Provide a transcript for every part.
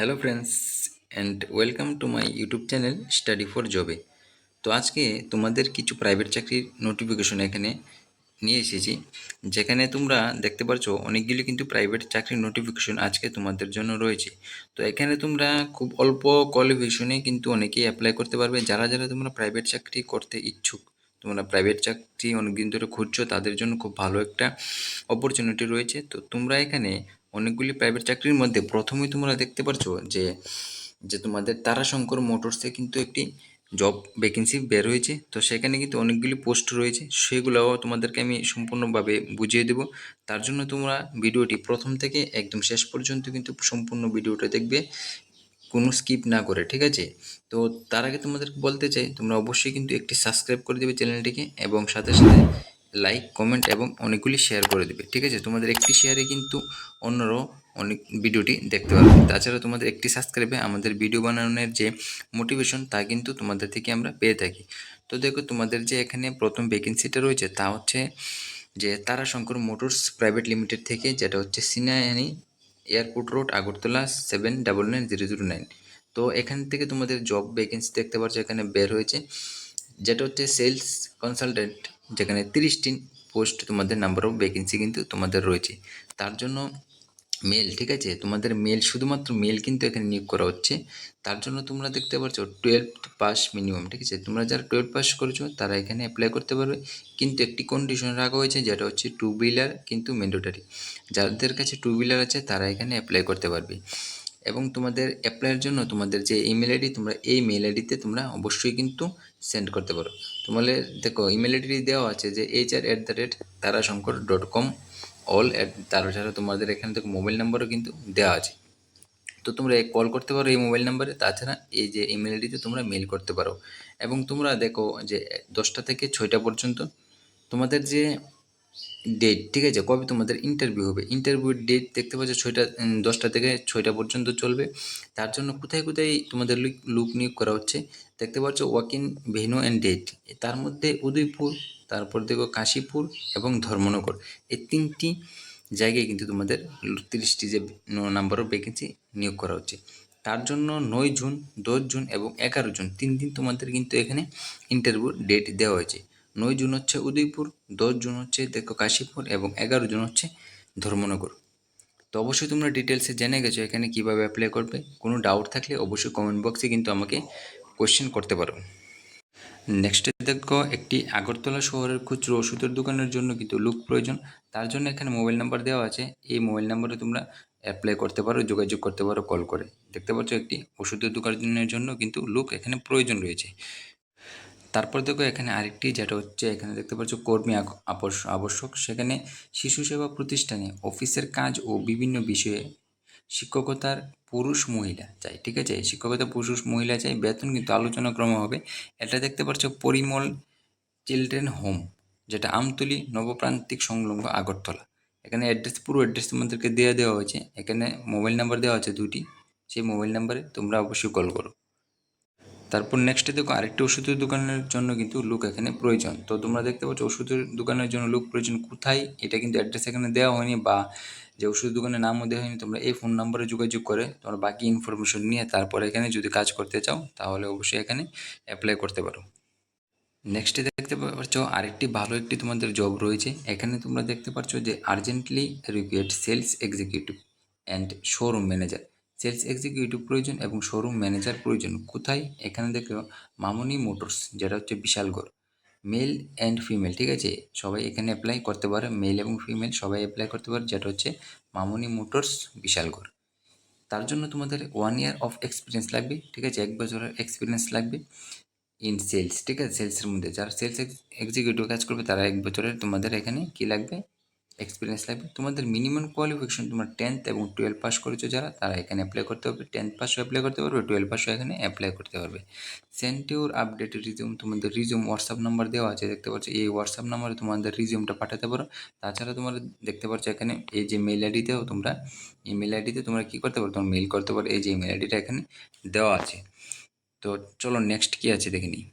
Hello friends and welcome to my YouTube channel study for জবে। তো আজকে তোমাদের কিছু প্রাইভেট চাকরির নোটিফিকেশন এখানে নিয়ে এসেছি, যেখানে তোমরা দেখতে পারছ অনেকগুলি কিন্তু প্রাইভেট চাকরির নোটিফিকেশন আজকে তোমাদের জন্য রয়েছে। তো এখানে তোমরা খুব অল্প কোয়ালিফিকেশনে কিন্তু অনেকেই অ্যাপ্লাই করতে পারবে। যারা যারা তোমরা প্রাইভেট চাকরি করতে ইচ্ছুক, তোমরা প্রাইভেট চাকরি অনেকদিন ধরে খুঁজছো, তাদের জন্য খুব ভালো একটা অপরচুনিটি রয়েছে। তো তোমরা এখানে অনেকগুলি প্রাইভেট চাকরির মধ্যে প্রথমেই তোমরা দেখতে পারছ যে যে তোমাদের তারাশঙ্কর মোটরসে কিন্তু একটি জব ভ্যাকেন্সি বের হয়েছে। তো সেখানে কিন্তু অনেকগুলি পোস্ট রয়েছে। সেগুলোও তোমাদেরকে আমি সম্পূর্ণভাবে বুঝিয়ে দেব। তার জন্য তোমরা ভিডিওটি প্রথম থেকে একদম শেষ পর্যন্ত কিন্তু সম্পূর্ণ ভিডিওটা দেখবে। কোনো স্কিপ না করে, ঠিক আছে? তো তার আগে তোমাদেরকে বলতে চাই, তোমরা অবশ্যই কিন্তু একটি সাবস্ক্রাইব করে দেবে চ্যানেলটিকে এবং সাথে সাথে লাইক কমেন্ট এবং অনেকগুলি শেয়ার করে দেবে, ঠিক আছে? তোমাদের একটি শেয়ারে কিন্তু অন্যরাও অনেক ভিডিওটি দেখতে পারবে তাছাড়া তোমাদের একটি সাবস্ক্রাইবে আমাদের ভিডিও বানানোর যে মোটিভেশন তা কিন্তু তোমাদের থেকে আমরা পেয়ে থাকি। তো দেখো, তোমাদের যে এখানে প্রথম ভ্যাকেন্সিটা রয়েছে, তা হচ্ছে যে তারাশঙ্কর মোটরস প্রাইভেট লিমিটেড থেকে, যেটা হচ্ছে সিনায়ানি airport road, Agartala seven double nine zero zero nine. তো এখান থেকে তোমাদের জব ভ্যাকেন্সি দেখতে পাচ্ছ, এখানে বের হয়েছে। যেটা হচ্ছে সেলস কনসালটেন্ট যেখানে তিরিশটি পোস্ট তোমাদের নাম্বার অফ ভ্যাকেন্সি কিন্তু তোমাদের রয়েছে। তার জন্য মেল ঠিক আছে? তোমাদের মেল শুধুমাত্র মেল কিন্তু এখানে নিয়োগ করা হচ্ছে। তার জন্য তোমরা দেখতে পাচ্ছ টুয়েলভ পাস মিনিমাম ঠিক আছে? তোমরা যারা টুয়েলভ পাস করেছ, তারা এখানে অ্যাপ্লাই করতে পারবে। কিন্তু একটি কন্ডিশন রাখা হয়েছে, যেটা হচ্ছে টু হুইলার কিন্তু ম্যান্ডেটারি যাদের কাছে টু হুইলার আছে, তারা এখানে অ্যাপ্লাই করতে পারবে। এবং তোমাদের অ্যাপ্লাইয়ের জন্য তোমাদের যে ইমেল আইডি তোমরা এই মেল আইডিতে তোমরা অবশ্যই কিন্তু সেন্ড করতে পারো। তোমাদের দেখো ইমেল আইডি দেওয়া আছে যে H R at the rate Tarashankar dot com all at তাছাড়া তোমাদের এখানে দেখো মোবাইল নাম্বারও কিন্তু দেওয়া আছে। তো তোমরা কল করতে পারো এই মোবাইল নাম্বারে তাছাড়া এই যে ইমেল আইডিতে তোমরা মেল করতে পারো। এবং তোমরা দেখো যে দশটা থেকে ছয়টা পর্যন্ত তোমাদের যে ডেট ঠিক আছে? কবে তোমাদের ইন্টারভিউ হবে? ইন্টারভিউর ডেট দেখতে পাচ্ছ ছয়টা দশটা থেকে ছয়টা পর্যন্ত চলবে। তার জন্য কোথায় কোথায় তোমাদের লুক নিয়োগ করা হচ্ছে? দেখতে পাচ্ছ ওয়াকিং ভেনু অ্যান্ড ডেট তার মধ্যে উদয়পুর, তারপর দেখো কাশীপুর এবং ধর্মনগর। এই তিনটি জায়গায় কিন্তু তোমাদের তিরিশটি যে নাম্বার অফ ভ্যাকেন্সি নিয়োগ করা হচ্ছে। তার জন্য নয় জুন, দশ জুন এবং এগারো জুন, তিন দিন তোমাদের কিন্তু এখানে ইন্টারভিউ ডেট দেওয়া হয়েছে। নয় জুন হচ্ছে উদয়পুর, দশ জুন হচ্ছে দেখো কাশীপুর এবং এগারো জুন হচ্ছে ধর্মনগর। তো অবশ্যই তোমরা ডিটেলসে জেনে গেছো এখানে কীভাবে অ্যাপ্লাই করবে। কোনো ডাউট থাকলে অবশ্যই কমেন্ট বক্সে কিন্তু আমাকে কোয়েশ্চেন করতে পারো। নেক্সটে দেখো, একটি আগরতলা শহরের খুচরো ওষুধের দোকানের জন্য কিন্তু লুক প্রয়োজন। তার জন্য এখানে মোবাইল নাম্বার দেওয়া আছে। এই মোবাইল নাম্বারে তোমরা অ্যাপ্লাই করতে পারো, যোগাযোগ করতে পারো কল করে। দেখতে পাচ্ছ একটি ওষুধের দোকানের জন্য কিন্তু লুক এখানে প্রয়োজন রয়েছে। তারপর দেখো এখানে আরেকটি যেটা হচ্ছে, এখানে দেখতে পাচ্ছ কর্মী আবশ্যক। সেখানে শিশু সেবা প্রতিষ্ঠানে অফিসের কাজ ও বিভিন্ন বিষয়ে শিক্ষকতার পুরুষ মহিলা চাই, ঠিক আছে? শিক্ষকতা পুরুষ মহিলা চাই, বেতন কিন্তু আলোচনা ক্রম হবে। এটা দেখতে পাচ্ছ পরিমল চিলড্রেন হোম, যেটা আমতলি নবপ্রান্তিক সংলগ্ন আগরতলা। এখানে অ্যাড্রেস, পুরো অ্যাড্রেস তোমাদেরকে দেওয়া দেওয়া হয়েছে। এখানে মোবাইল নাম্বার দেওয়া আছে দুটি সেই মোবাইল নাম্বারে তোমরা অবশ্যই কল করো। তারপর নেক্সটে দেখো আরেকটি ওষুধের দোকানের জন্য কিন্তু লুক এখানে প্রয়োজন। তো তোমরা দেখতে পাচ্ছ ওষুধের দোকানের জন্য লুক প্রয়োজন কোথায়? এটা কিন্তু অ্যাড্রেস এখানে দেওয়া হয়নি বা যে ওষুধ দোকানের নামও দেওয়া হয়নি, তোমরা এই ফোন নাম্বারে যোগাযোগ করে তোমরা বাকি ইনফরমেশন নিয়ে তারপর এখানে যদি কাজ করতে চাও, তাহলে অবশ্যই এখানে অ্যাপ্লাই করতে পারো। নেক্সটে দেখতে পাচ্ছ আরেকটি ভালো একটি তোমাদের জব রয়েছে। এখানে তোমরা দেখতে পাচ্ছ যে urgently required sales executive and showroom manager sales executive প্রয়োজন এবং শোরুম ম্যানেজার প্রয়োজন। কোথায়? এখানে দেখো, মামনি মোটরস, যেটা হচ্ছে বিশালগড়। মেল অ্যান্ড ফিমেল, ঠিক আছে? সবাই এখানে অ্যাপ্লাই করতে পারে, মেল এবং ফিমেল সবাই অ্যাপ্লাই করতে পারে, যেটা হচ্ছে মামনি মোটরস, বিশালগড়। তার জন্য তোমাদের ওয়ান ইয়ার অফ এক্সপিরিয়েন্স লাগবে, ঠিক আছে? এক বছরের এক্সপিরিয়েন্স লাগবে ইন সেলস ঠিক আছে? সেলসের মধ্যে। যারা সেলস এক্সিকিউটিভ কাজ করবে, তারা এক বছরের তোমাদের এখানে কি লাগবে? এক্সপিরিয়েন্স লাগবে। তোমাদের মিনিমাম কোয়ালিফিকেশন তোমার টেন্থ এবং টুয়েলভ পাস করেছ যারা, তারা এখানে অ্যাপ্লাই করতে পারবে। টেন্থ পাসও অ্যাপ্লাই করতে পারবে টুয়েলভ পাসও এখানে অ্যাপ্লাই করতে পারবে। সেন্টিওর আপডেট রিজিউম তোমাদের রিজিউম হোয়াটসঅ্যাপ নাম্বার দেওয়া আছে, দেখতে পাচ্ছ। এই হোয়াটসঅ্যাপ নাম্বারে তোমাদের রিজিউমটা পাঠাতে পারো। তাছাড়া তোমরা দেখতে পাচ্ছ এখানে এই যে মেল আইডিতেও তোমরা, এই মেল আইডিতে তোমরা কী করতে পারো? তোমরা মেল করতে পারো। এই যে মেল আইডিটা এখানে দেওয়া আছে। তো চলো নেক্সট কী আছে দেখে নিই।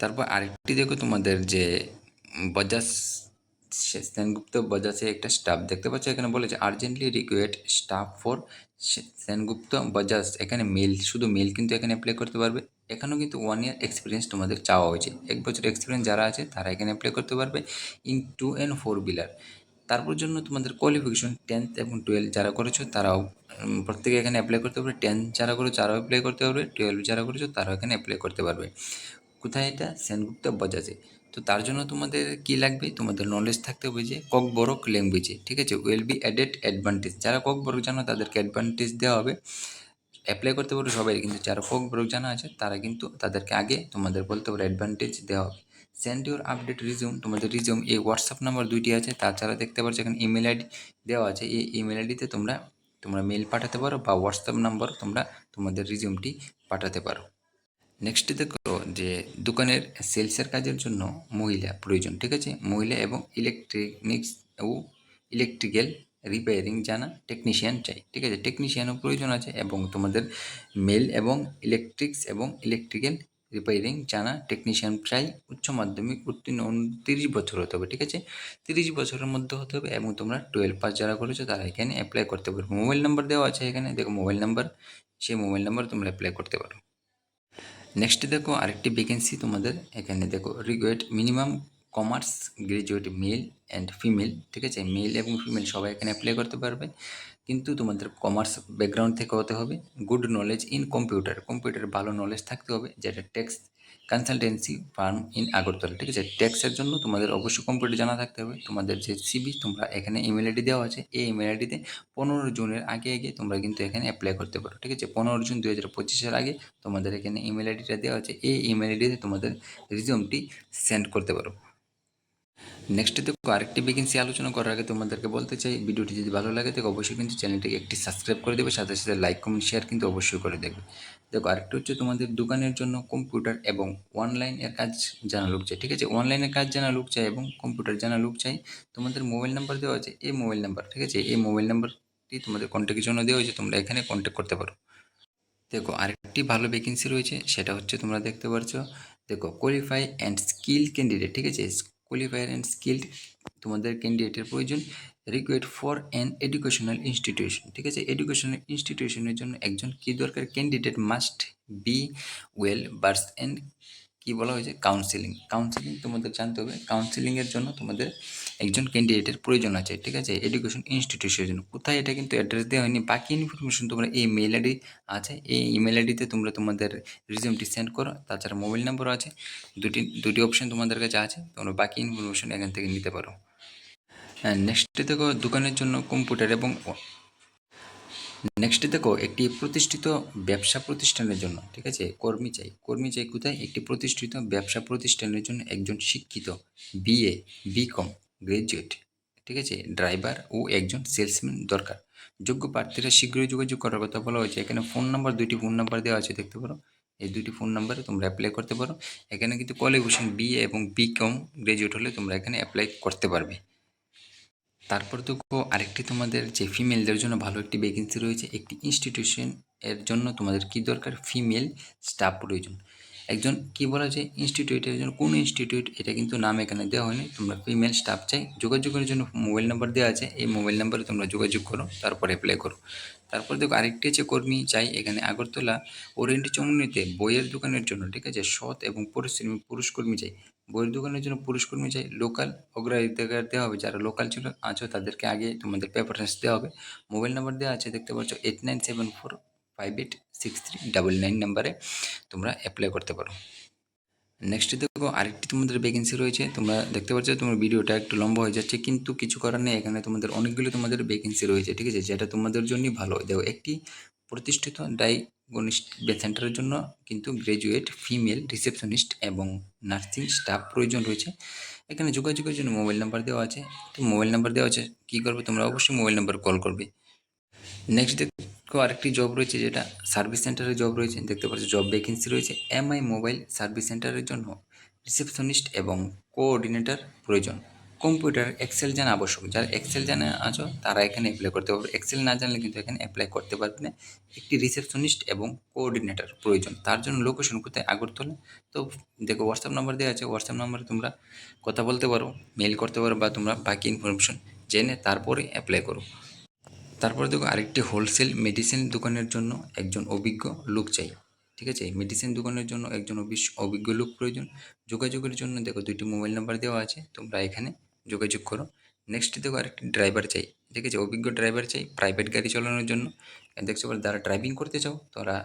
তারপর আরেকটি দেখো তোমাদের যে বাজাজ সেনগুপ্ত বজাজে একটা স্টাফ দেখতে পাচ্ছ? এখানে বলেছে urgently required staff for Sengupta Bajaj. এখানে মেল শুধু মেল কিন্তু এখানে অ্যাপ্লাই করতে পারবে। এখানেও কিন্তু ওয়ান ইয়ার এক্সপিরিয়েন্স তোমাদের চাওয়া হয়েছে। এক বছর এক্সপিরিয়েন্স যারা আছে, তারা এখানে অ্যাপ্লাই করতে পারবে in two and four wheeler তারপর জন্য তোমাদের কোয়ালিফিকেশন টেন্থ এবং টুয়েলভ যারা করেছ, তারাও প্রত্যেকে এখানে অ্যাপ্লাই করতে পারবে। টেন্থ যারা করেছ, তারাও অ্যাপ্লাই করতে পারবে। টুয়েলভ যারা করেছ, তারাও এখানে অ্যাপ্লাই করতে পারবে। কোথায় এটা? সেনগুপ্ত বজাজে। তো তার জন্য তোমাদের কি লাগবে? তোমাদের নলেজ থাকতে হবে যে কক বরক ল্যাঙ্গুয়েজে ঠিক আছে? উইল বি অ্যাডেড অ্যাডভান্টেজ যারা কক বরক জানো, তাদেরকে অ্যাডভান্টেজ দেওয়া হবে। অ্যাপ্লাই করতে পারো সবাই, কিন্তু যারা কক বরক জানা আছে, তারা কিন্তু তাদেরকে আগে তোমাদের বলতে পারো অ্যাডভান্টেজ দেওয়া হবে। সেন্ড ইউর আপডেট রিজিউম তোমাদের রিজিউম এই হোয়াটসঅ্যাপ নাম্বার দুইটি আছে। তাছাড়া দেখতে পাচ্ছ এখানে ইমেল আইডি দেওয়া আছে। এই ইমেল আইডিতে তোমরা তোমরা মেল পাঠাতে পারো বা হোয়াটসঅ্যাপ নাম্বার তোমরা তোমাদের রিজিউমটি পাঠাতে পারো। নেক্সট দেখো যে দোকানের সেলসের কাজের জন্য মহিলা প্রয়োজন, ঠিক আছে? মহিলা এবং ইলেকট্রনিক্স ও ইলেকট্রিক্যাল রিপেয়ারিং জানা টেকনিশিয়ান চাই, ঠিক আছে? টেকনিশিয়ানও প্রয়োজন আছে এবং তোমাদের মেল এবং ইলেকট্রিক্স এবং ইলেকট্রিক্যাল রিপেয়ারিং জানা টেকনিশিয়ান চাই উচ্চ মাধ্যমিক উত্তীর্ণ তিরিশ বছর হতে হবে, ঠিক আছে? তিরিশ বছরের মধ্যে হতে হবে এবং তোমরা টুয়েলভ পাস যারা করেছ তারা এখানে অ্যাপ্লাই করতে পারবে। মোবাইল নাম্বার দেওয়া আছে এখানে, দেখো মোবাইল নাম্বার সেই মোবাইল নাম্বার তোমরা অ্যাপ্লাই করতে পারো। নেক্সট দেখো আরেকটি ভ্যাকেন্সি তোমাদের এখানে দেখো required minimum commerce graduate male and female ঠিক আছে? মেল এবং ফিমেল সবাই এখানে অ্যাপ্লাই করতে পারবে। কিন্তু তোমাদের কমার্স ব্যাকগ্রাউন্ড থেকে হতে হবে। Good knowledge in computer computer ভালো নলেজ থাকতে হবে, যেটা tax consultancy firm in Agartala ঠিক আছে? ট্যাক্সের জন্য তোমাদের অবশ্যই কম্পিউটার জানা থাকতে হবে। তোমাদের যে সিবি তোমরা এখানে ইমেল আইডি দেওয়া আছে। এই ইমেল আইডিতে পনেরো জুনের আগে আগে তোমরা কিন্তু এখানে অ্যাপ্লাই করতে পারো, ঠিক আছে? পনেরো জুন দু হাজার পঁচিশের আগে তোমাদের এখানে ইমেল আইডিটা দেওয়া আছে। এই ইমেল আইডিতে তোমাদের রিজিউমটি সেন্ড করতে পারো। নেক্সট দেখো আরেকটি ভ্যাকেন্সি আলোচনা করার আগে তোমাদেরকে বলতে চাই, ভিডিওটি যদি ভালো লাগে দেখো অবশ্যই কিন্তু চ্যানেলটিকে একটি সাবস্ক্রাইব করে দেবে, সাথে সাথে লাইক কমেন্ট শেয়ার কিন্তু অবশ্যই করে দেবে। দেখো আরেকটা হচ্ছে তোমাদের দোকানের জন্য কম্পিউটার এবং অনলাইনের কাজ জানা লোক চাই, ঠিক আছে? অনলাইনের কাজ জানা লোক চাই এবং কম্পিউটার জানা লোক চাই, তোমাদের মোবাইল নাম্বার দেওয়া আছে, এই মোবাইল নাম্বার ঠিক আছে? এই মোবাইল নাম্বারটি তোমাদের কন্ট্যাক্টের জন্য দেওয়া হয়েছে, তোমরা এখানে কন্ট্যাক্ট করতে পারো। দেখো আরেকটি ভালো ভ্যাকেন্সি রয়েছে, সেটা হচ্ছে তোমরা দেখতে পারছ, দেখো কোয়ালিফাই অ্যান্ড স্কিল ক্যান্ডিডেট ঠিক আছে? কোয়ালিফায়ার অ্যান্ড স্কিল্ড তোমাদের ক্যান্ডিডেটের প্রয়োজন required for an educational institution ঠিক আছে? এডুকেশনাল ইনস্টিটিউশনের জন্য একজন কী দরকার? ক্যান্ডিডেট মাস্ট বি ওয়েল বার্স অ্যান্ড কী বলা হয়েছে কাউন্সিলিং কাউন্সিলিং তোমাদের জানতে হবে। কাউন্সিলিংয়ের জন্য তোমাদের একজন ক্যান্ডিডেটের প্রয়োজন আছে, ঠিক আছে? এডুকেশন ইনস্টিটিউশনের জন্য। কোথায় এটা কিন্তু অ্যাড্রেস দেওয়া হয়নি। বাকি ইনফরমেশন তোমরা এই মেল আইডি আছে। এই ইমেল আইডিতে তোমরা তোমাদের রিজিউমটি সেন্ড করো। তাছাড়া মোবাইল নাম্বারও আছে। দুটি দুটি অপশন তোমাদের কাছে আছে। তোমরা বাকি ইনফরমেশন এখান থেকে নিতে পারো। হ্যাঁ নেক্সটে দেখো দোকানের জন্য কম্পিউটার এবং নেক্সট দেখো, একটি প্রতিষ্ঠিত ব্যবসা প্রতিষ্ঠানের জন্য, ঠিক আছে? কর্মী চাই। কর্মী চাই কোথায়? একটি প্রতিষ্ঠিত ব্যবসা প্রতিষ্ঠানের জন্য একজন শিক্ষিত বিএ বিকম গ্রাজুয়েট ঠিক আছে? ড্রাইভার ও একজন সেলসম্যান দরকার। যোগ্য প্রার্থীরা শীঘ্রই যোগাযোগ করার কথা বলা হয়েছে। এখানে ফোন নাম্বার দুইটি ফোন নাম্বার দেওয়া আছে, দেখতে পারো? এই দুইটি ফোন নাম্বারে তোমরা অ্যাপ্লাই করতে পারো। এখানে কিন্তু কোয়ালিফিকেশন বিএ এবং বিকম গ্রাজুয়েট হলে তোমরা এখানে অ্যাপ্লাই করতে পারবে। তারপর দেখো আরেকটি তোমাদের যে ফিমেলদের জন্য ভালো একটি ভ্যাকেন্সি রয়েছে, একটি ইনস্টিটিউশন এর জন্য তোমাদের কি দরকার? ফিমেল স্টাফ প্রয়োজন। একজন কি বলা যায়? ইনস্টিটিউটের জন্য। কোন ইনস্টিটিউট এটা কিন্তু নাম এখানে দেওয়া হয়নি। তোমরা ফিমেল স্টাফ চাই। যোগাযোগের জন্য মোবাইল নাম্বার দেওয়া আছে। এই মোবাইল নাম্বারে তোমরা যোগাযোগ করো, তারপর অ্যাপ্লাই করো। তারপর দেখো আরেকটি আছে কর্মী চাই। এখানে আগরতলা ওরিয়েন্ট চমুনিতে বইয়ের দোকানের জন্য, ঠিক আছে? সৎ এবং পরিশ্রমী পুরুষ কর্মী চাই। বইয়ের দোকানের জন্য পুরুষ কর্মী চাই লোকাল অগ্রাধিকার দেওয়া হবে, যারা লোকাল ছিল আছো তাদেরকে আগে তোমাদের প্রেফারেন্স দেওয়া হবে। মোবাইল নাম্বার দেওয়া আছে, দেখতে পাচ্ছ eight nine seven four five eight six three double nine নাম্বারে তোমরা অ্যাপ্লাই করতে পারো। নেক্সট দেখো, আরেকটি তোমাদের ভ্যাকেন্সি রয়েছে, তোমরা দেখতে পাচ্ছ তোমার ভিডিওটা একটু লম্বা হয়ে যাচ্ছে, কিন্তু কিছু করার নেই, এখানে তোমাদের অনেকগুলো তোমাদের ভ্যাকেন্সি রয়েছে, ঠিক আছে, যেটা তোমাদের জন্যই ভালো। দেখো, একটি প্রতিষ্ঠিত ডায়াগনিস্ট সেন্টারের জন্য কিন্তু গ্র্যাজুয়েট ফিমেল, রিসেপশনিস্ট এবং নার্সিং স্টাফ প্রয়োজন রয়েছে। এখানে যোগাযোগের জন্য মোবাইল নাম্বার দেওয়া আছে। তো মোবাইল নাম্বার দেওয়া আছে, কী করবে? তোমরা অবশ্যই মোবাইল নাম্বার কল করবে। নেক্সট দেখো আরেকটি জব রয়েছে যেটা সার্ভিস সেন্টারের জব রয়েছে। দেখতে পাচ্ছ জব ভ্যাকেন্সি রয়েছে। এমআই মোবাইল সার্ভিস সেন্টারের জন্য রিসেপশনিস্ট এবং কোঅর্ডিনেটর প্রয়োজন। কম্পিউটার এক্সেল জানা আবশ্যক। যারা এক্সেল জানা আছো, তারা এখানে অ্যাপ্লাই করতে পারবে। এক্সেল না জানলে কিন্তু এখানে অ্যাপ্লাই করতে পারবে না। একটি রিসেপশনিস্ট এবং কোঅর্ডিনেটর প্রয়োজন। তার জন্য লোকেশন কোথায়? আগরতলা। তো দেখো হোয়াটসঅ্যাপ নাম্বার দেওয়া আছে। হোয়াটসঅ্যাপ নাম্বারে তোমরা কথা বলতে পারো মেল করতে পারো বা তোমরা বাকি ইনফরমেশন জেনে তারপরে অ্যাপ্লাই করো। তারপরে দেখো, আরেকটি হোলসেল মেডিসিন দোকানের জন্য একজন অভিজ্ঞ লোক চাই। ঠিক আছে? মেডিসিন দোকানের জন্য একজন অভিজ্ঞ লোক প্রয়োজন। যোগাযোগের জন্য দেখো, দুইটি মোবাইল নাম্বার দেওয়া আছে। তোমরা এখানে যোগাযোগ করো। নেক্সট দেখো আরেকটি ড্রাইভার চাই। ঠিক আছে? অভিজ্ঞ ড্রাইভার চাই প্রাইভেট গাড়ি চালানোর জন্য। দেখছ বলে যারা ড্রাইভিং করতে চাও, তারা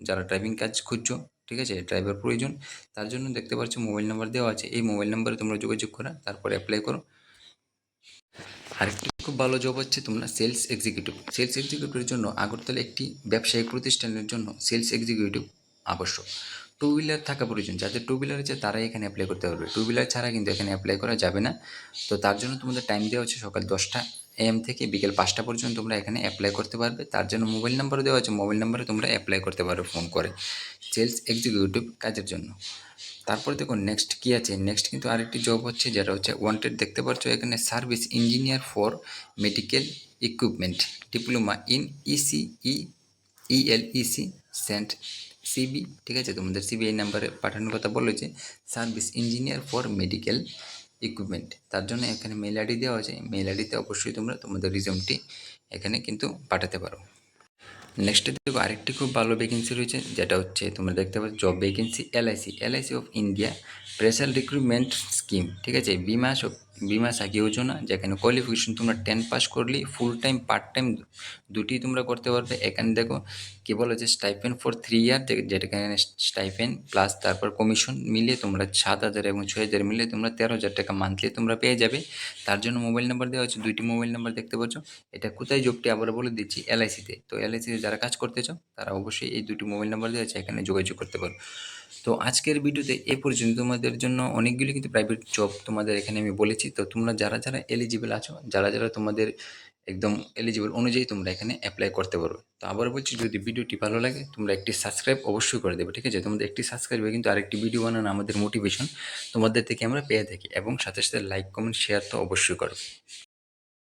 যারা ড্রাইভিং কাজ খুঁজছো, ঠিক আছে? ড্রাইভার প্রয়োজন। তার জন্য দেখতে পাচ্ছ মোবাইল নাম্বার দেওয়া আছে। এই মোবাইল নাম্বারে তোমরা যোগাযোগ করা, তারপরে অ্যাপ্লাই করো। আরেকটি খুব ভালো জব হচ্ছে তোমরা সেলস এক্সিকিউটিভ সেলস এক্সিকিউটিভের জন্য আগরতলা একটি ব্যবসায়িক প্রতিষ্ঠানের জন্য সেলস এক্সিকিউটিভ আবশ্যক। টু হুইলার থাকা প্রয়োজন। যাদের টু হুইলার আছে তারাই এখানে অ্যাপ্লাই করতে পারবে। টু হুইলার ছাড়া কিন্তু এখানে অ্যাপ্লাই করা যাবে না। তো তার জন্য তোমাদের টাইম দেওয়া হচ্ছে সকাল দশটা এম থেকে বিকেল পাঁচটা পর্যন্ত তোমরা এখানে অ্যাপ্লাই করতে পারবে। তার জন্য মোবাইল নাম্বারও দেওয়া আছে। মোবাইল নাম্বারে তোমরা অ্যাপ্লাই করতে পারবে ফোন করে। সেলস এক্সিকিউটিভ কাজের জন্য। তারপরে দেখো নেক্সট কী আছে? নেক্সট কিন্তু আরেকটি জব হচ্ছে, যেটা হচ্ছে ওয়ান্টেড দেখতে পাচ্ছ এখানে service engineer for medical equipment diploma in ECE ELEC send CV ঠিক আছে? তোমাদের সিবিআই নাম্বারে পাঠানোর কথা বলেছে service engineer for medical equipment তার জন্য এখানে মেল আইডি দেওয়া আছে মেল আইডিতে অবশ্যই তোমরা তোমাদের রিজমটি এখানে কিন্তু পাঠাতে পারো। নেক্সটে দেখো, আরেকটি খুব ভালো ভ্যাকেন্সি রয়েছে, যেটা হচ্ছে তোমরা দেখতে পাচ্ছ job vacancy LIC LIC of India special recruitment scheme ঠিক আছে? বিমা বিমা সাখী যোজনা যেখানে কোয়ালিফিকেশন তোমরা টেন পাস করলেই ফুল টাইম পার্ট টাইম দুটি তোমরা করতে পারবে। এখানে দেখো, কী বলো যে স্টাইপেন ফর থ্রি ইয়ার যেটাখানে স্টাইপেন প্লাস তারপর কমিশন মিলিয়ে তোমরা সাত হাজার এবং ছয় হাজার মিলিয়ে তোমরা তেরো হাজার টাকা মান্থলি তোমরা পেয়ে যাবে। তার জন্য মোবাইল নাম্বার দেওয়া হচ্ছে দুইটি মোবাইল নাম্বার দেখতে পাচ্ছ। এটা কোথায় জবটি আবার বলে দিচ্ছি এলআইসিতে তো। এলআইসিতে যারা কাজ করতে চাও, তারা অবশ্যই এই দুটি মোবাইল নাম্বার দেওয়া আছে এখানে যোগাযোগ করতে পারো। তো আজকের ভিডিওতে এ পর্যন্ত। তোমাদের জন্য অনেকগুলি কিন্তু প্রাইভেট জব তোমাদের এখানে আমি বলেছি। তো তোমরা যারা যারা এলিজিবল আছো, যারা যারা তোমাদের একদম এলিজিবল অনুযায়ী তোমরা এখানে অ্যাপ্লাই করতে পারবে তো আবার বলছি, যদি ভিডিওটি ভালো লাগে, তোমরা একটি সাবস্ক্রাইব অবশ্যই করে দেবে, ঠিক আছে? তোমাদের একটি সাবস্ক্রাইবে কিন্তু আরেকটি ভিডিও বানানো আমাদের মোটিভেশন তোমাদের থেকে আমরা পেয়ে থাকি এবং সাথে সাথে লাইক কমেন্ট শেয়ার তো অবশ্যই করো।